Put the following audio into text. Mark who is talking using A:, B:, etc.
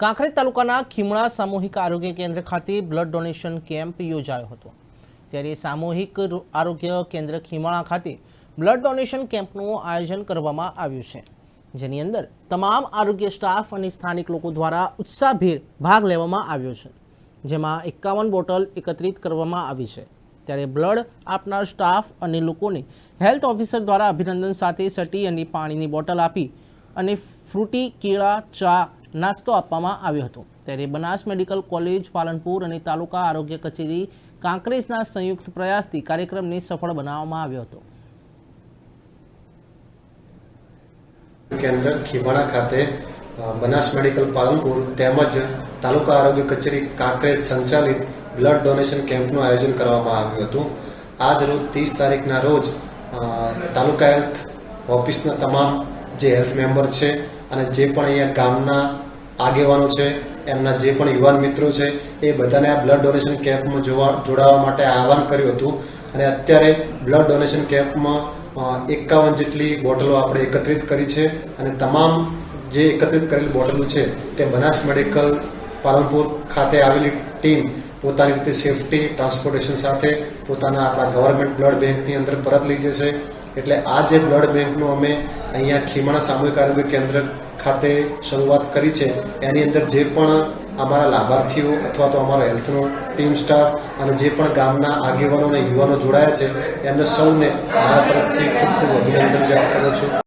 A: કાંકરેજ તાલુકાના ખીમણા સામૂહિક આરોગ્ય કેન્દ્ર ખાતે બ્લડ ડોનેશન કેમ્પ યોજાયો હતો. ત્યારે સામૂહિક આરોગ્ય કેન્દ્ર ખીમાણા ખાતે બ્લડ ડોનેશન કેમ્પનું આયોજન કરવામાં આવ્યું છે. જેની અંદર તમામ આરોગ્ય સ્ટાફ અને સ્થાનિક લોકો દ્વારા ઉત્સાહભેર ભાગ લેવામાં આવ્યો છે. જેમાં એકાવન બોટલ એકત્રિત કરવામાં આવી છે. ત્યારે બ્લડ આપનાર સ્ટાફ અને લોકોને હેલ્થ ઓફિસર દ્વારા અભિનંદન સાથે સટી અને પાણીની બોટલ આપી અને ફ્રૂટી, કેળા, ચા નાસ્તો આપવામાં આવ્યો હતો. ત્યારે બનાસ મેડિકલ કોલેજ, પાલનપુર અને તાલુકા આરોગ્ય કચેરી કાંકરેજના સંયુક્ત પ્રયાસથી કાર્યક્રમને સફળ બનાવવામાં આવ્યો હતો.
B: કેન્દ્ર ખીમાણા ખાતે બનાસ મેડિકલ પાલનપુર તેમજ તાલુકા આરોગ્ય કચેરી કાંકરેજ સંચાલિત બ્લડ ડોનેશન કેમ્પનું આયોજન કરવામાં આવ્યું હતું. આજ રોજ ત્રીસ તારીખના રોજ તાલુકા હેલ્થ ઓફિસના તમામ જે હેલ્થ મેમ્બર છે અને જે પણ અહીંયા ગામના આગેવાનો છે, એમના જે પણ યુવાન મિત્રો છે, એ બધાને આ બ્લડ ડોનેશન કેમ્પમાં જોવા જોડાવા માટે આહવાન કર્યું હતું. અને અત્યારે બ્લડ ડોનેશન કેમ્પમાં એકાવન જેટલી બોટલો આપણે એકત્રિત કરી છે અને તમામ જે એકત્રિત કરેલી બોટલો છે, તે બનાસ મેડિકલ પાલનપુર ખાતે આવેલી ટીમ પોતાની રીતે સેફટી, ટ્રાન્સપોર્ટેશન સાથે પોતાના આપણા ગવર્મેન્ટ બ્લડ બેંકની અંદર પરત લઈ જશે. એટલે આ જે બ્લડ બેંકનું અમે અહીંયા ખીમાણા સામૂહિક આરોગ્ય કેન્દ્ર ખાતે શરૂઆત કરી છે. એની અંદર જે પણ અમારા લાભાર્થીઓ અથવા તો અમારો હેલ્થનો ટીમ સ્ટાફ અને જે પણ ગામના આગેવાનો અને યુવાનો જોડાયા છે, એમને સૌને મારા તરફથી ખૂબ ખૂબ અભિનંદન વ્યક્ત કરું છું.